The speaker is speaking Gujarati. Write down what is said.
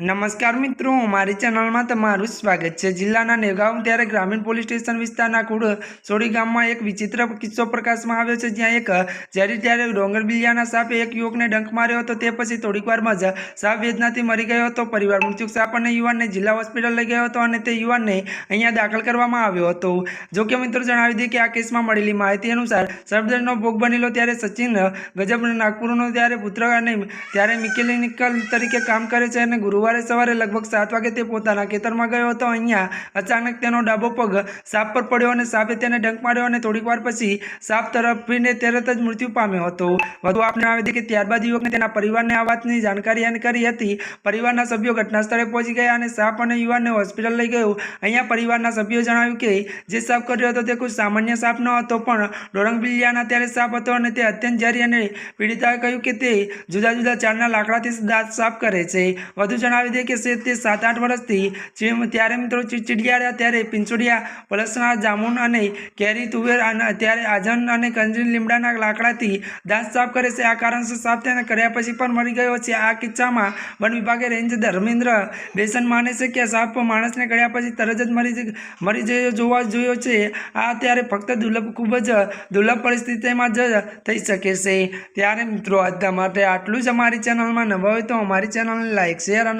નમસ્કાર મિત્રો, મારી ચેનલમાં તમારું સ્વાગત છે. જિલ્લાના નેગાંવ ત્યારે ગ્રામીણ પોલીસ સ્ટેશન વિસ્તારના કુડ સોડી ગામમાં એક વિચિત્ર કિસ્સો પ્રકાશમાં આવ્યો છે, જ્યાં એક જ્યારે ત્યારે ડોંગર બિલિયાના સાપે એક યુવકને ડંખ માર્યો હતો. તે પછી થોડીક વારમાં જ સાપ વેદનાથી મરી ગયો હતો. પરિવાર મૃત્યુક સાપ અને યુવાનને જિલ્લા હોસ્પિટલ લઈ ગયો હતો અને તે યુવાનને અહીંયા દાખલ કરવામાં આવ્યો હતો. જો કે મિત્રો જણાવી દઈએ કે આ કેસમાં મળેલી માહિતી અનુસાર સરદરનો ભોગ બનેલો ત્યારે સચિન ગજબ નાગપુરનો, ત્યારે પુત્ર અને ત્યારે મિકેનિકલ તરીકે કામ કરે છે અને ગુરુવારે સવારે લગભગ સાત વાગે તે પોતાના ખેતરમાં ગયો હતો. અહીંયા અચાનક તેનો ડાબો પગ સાપ પર પડ્યો અને સાપે તેને ડંક માર્યો અને થોડીક વાર પછી સાપ તરફીને તરત જ મૃત્યુ પામ્યો હતો. વધુ આપને આવે છે કે ત્યારબાદ યુવકને તેના પરિવારને આ વાતની જાણકારી કરી હતી. પરિવારના સભ્યો ઘટના સ્થળે પહોંચી ગયા અને સાપ અને યુવાનને હોસ્પિટલ લઈ ગયો. અહીંયા પરિવારના સભ્યો જણાવ્યું કે જે સાપ કર્યો હતો તે કોઈ સામાન્ય સાપ ન હતો, પણ ડોરંગ બિલિયાના ત્યારે સાપ હતો અને તે અત્યંત ઝેરી અને પીડિતાએ કહ્યું કે તે જુદા જુદા ચારના લાકડાથી દાંત સાફ કરે છે. વધુ જણાવી દઈએ કે સે- તે સાત આઠ વર્ષથી જેમ ત્યારે મિત્રો ચી- રહ્યા ત્યારે પિંચોડિયા પલસના જામુન અને કેરી, તુવેર અને ત્યારે આજન અને કંજરી લીમડાના લાકડાથી દાંત સાફ કરે છે. આ કારણસર સાફ તેને કર્યા પછી પણ મરી ગયો છે. આ કિસ્સામાં વન વિભાગે રેન્જ ધર્મેન્દ્ર બેસન માને છે કે સાપ માણસને કર્યા પછી તરત જ મરી મરી જયો જોવા જોયો છે. આ ત્યારે ફક્ત દુર્લભ, ખૂબ જ દુર્લભ પરિસ્થિતિમાં જ થઈ શકે છે. ત્યારે મિત્રો, આજના માટે આટલું જ અમારી ચેનલમાં નવા હોય તો અમારી ચેનલને લાઈક, શેર અને